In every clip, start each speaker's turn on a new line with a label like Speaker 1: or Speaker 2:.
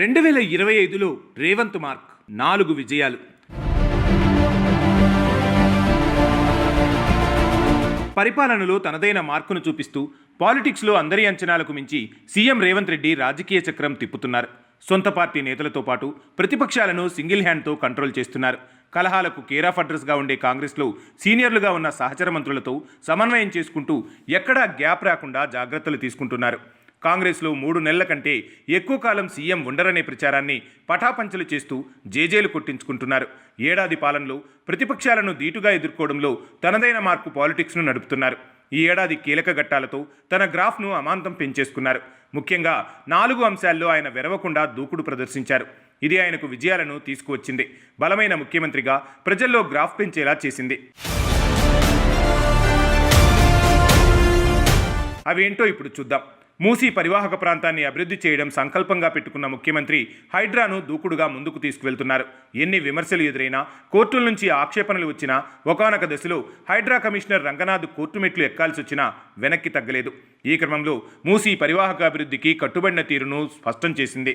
Speaker 1: రెండు వేల ఇరవై ఐదులో రేవంత్ మార్క్ నాలుగు విజయాలు. పరిపాలనలో తనదైన మార్కును చూపిస్తూ పాలిటిక్స్లో అందరి అంచనాలకు మించి సీఎం రేవంత్ రెడ్డి రాజకీయ చక్రం తిప్పుతున్నారు. సొంత పార్టీ నేతలతో పాటు ప్రతిపక్షాలను సింగిల్ హ్యాండ్తో కంట్రోల్ చేస్తున్నారు. కలహాలకు కేరాఫ్ అడ్రస్గా ఉండే కాంగ్రెస్లో సీనియర్లుగా ఉన్న సహచర మంత్రులతో సమన్వయం చేసుకుంటూ ఎక్కడా గ్యాప్ రాకుండా జాగ్రత్తలు తీసుకుంటున్నారు. కాంగ్రెస్లో మూడు నెలల కంటే ఎక్కువ కాలం సీఎం ఉండరనే ప్రచారాన్ని పటాపంచలు చేస్తూ జేజేలు కొట్టించుకుంటున్నారు. ఏడాది పాలనలో ప్రతిపక్షాలను ధీటుగా ఎదుర్కోవడంలో తనదైన మార్పు పాలిటిక్స్ను నడుపుతున్నారు. ఈ ఏడాది కీలక ఘట్టాలతో తన గ్రాఫ్ను అమాంతం పెంచేసుకున్నారు. ముఖ్యంగా నాలుగు అంశాల్లో ఆయన వెరవకుండా దూకుడు ప్రదర్శించారు. ఇది ఆయనకు విజయాలను తీసుకువచ్చింది. బలమైన ముఖ్యమంత్రిగా ప్రజల్లో గ్రాఫ్ పెంచేలా చేసింది. అవేంటో ఇప్పుడు చూద్దాం. మూసీ పరివాహక ప్రాంతాన్ని అభివృద్ధి చేయడం సంకల్పంగా పెట్టుకున్న ముఖ్యమంత్రి హైడ్రాను దూకుడుగా ముందుకు తీసుకువెళ్తున్నారు. ఎన్ని విమర్శలు ఎదురైనా కోర్టుల నుంచి ఆక్షేపణలు వచ్చినా ఒకానొక దశలో హైడ్రా కమిషనర్ రంగనాథ్ కోర్టు మెట్లు ఎక్కాల్సి వచ్చినా వెనక్కి తగ్గలేదు. ఈ క్రమంలో మూసీ పరివాహక అభివృద్ధికి కట్టుబడిన తీరును స్పష్టం చేసింది.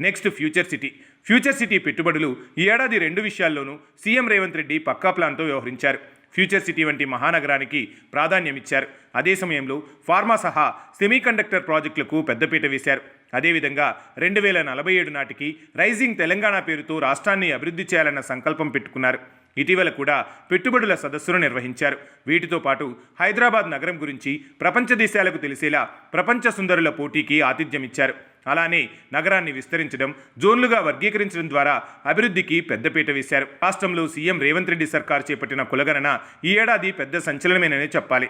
Speaker 1: Next future city. Future city పెట్టుబడులు ఈ ఏడాది రెండు విషయాల్లోనూ సీఎం రేవంత్ రెడ్డి పక్కా ప్లాన్తో వ్యవహరించారు. ఫ్యూచర్ సిటీ వంటి మహానగరానికి ప్రాధాన్యమిచ్చారు. అదే సమయంలో ఫార్మా సహా సెమీకండక్టర్ ప్రాజెక్టులకు పెద్దపీట వేశారు. అదేవిధంగా రెండు వేల నలభై ఏడు నాటికి రైజింగ్ తెలంగాణ పేరుతో రాష్ట్రాన్ని అభివృద్ధి చేయాలన్న సంకల్పం పెట్టుకున్నారు. ఇటీవల కూడా పెట్టుబడుల సదస్సును నిర్వహించారు. వీటితో పాటు హైదరాబాద్ నగరం గురించి ప్రపంచ దేశాలకు తెలిసేలా ప్రపంచ సుందరుల పోటీకి ఆతిథ్యమిచ్చారు. అలానే నగరాన్ని విస్తరించడం జోన్లుగా వర్గీకరించడం ద్వారా అభివృద్ధికి పెద్దపీట వేశారు. రాష్ట్రంలో సీఎం రేవంత్ రెడ్డి సర్కార్ చేపట్టిన కులగణన ఈ ఏడాది పెద్ద సంచలనమేనని చెప్పాలి.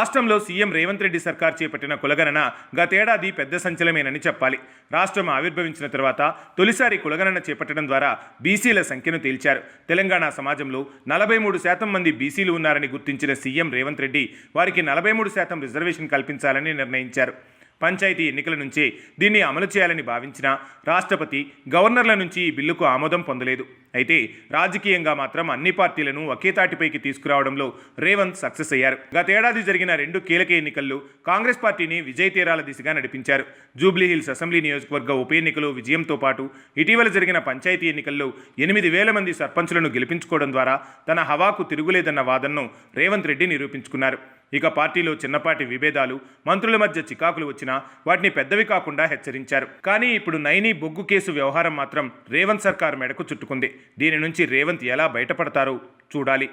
Speaker 1: రాష్ట్రంలో సీఎం రేవంత్ రెడ్డి సర్కార్ చేపట్టిన కులగణన గతేడాది పెద్ద సంచలమేనని చెప్పాలి. రాష్ట్రం ఆవిర్భవించిన తర్వాత తొలిసారి కులగణన చేపట్టడం ద్వారా బీసీల సంఖ్యను తేల్చారు. తెలంగాణ సమాజంలో నలభై మూడు శాతం మంది బీసీలు ఉన్నారని గుర్తించిన సీఎం రేవంత్ రెడ్డి వారికి నలభై మూడు శాతం రిజర్వేషన్ కల్పించాలని నిర్ణయించారు. పంచాయతీ ఎన్నికల నుంచే దీన్ని అమలు చేయాలని భావించిన రాష్ట్రపతి గవర్నర్ల నుంచి ఈ బిల్లుకు ఆమోదం పొందలేదు. అయితే రాజకీయంగా మాత్రం అన్ని పార్టీలను ఒకే తాటిపైకి తీసుకురావడంలో రేవంత్ సక్సెస్ అయ్యారు. గతేడాది జరిగిన రెండు కీలక ఎన్నికల్లో కాంగ్రెస్ పార్టీని విజయ తీరాల దిశగా నడిపించారు. జూబ్లీహిల్స్ అసెంబ్లీ నియోజకవర్గ ఉప ఎన్నికలో విజయంతో పాటు ఇటీవల జరిగిన పంచాయతీ ఎన్నికల్లో ఎనిమిది వేల మంది సర్పంచులను గెలిపించుకోవడం ద్వారా తన హవాకు తిరుగులేదన్న వాదనను రేవంత్ రెడ్డి నిరూపించుకున్నారు. ఇక పార్టీలో చిన్నపాటి విభేదాలు మంత్రుల మధ్య చికాకులు వచ్చినా వాటిని పెద్దవి కాకుండా హెచ్చరించారు. కానీ ఇప్పుడు నైని బొగ్గు కేసు వ్యవహారం మాత్రం రేవంత్ సర్కార్ మెడకు చుట్టుకుంది. దీని నుంచి రేవంత్ ఎలా బయటపడతారో చూడాలి.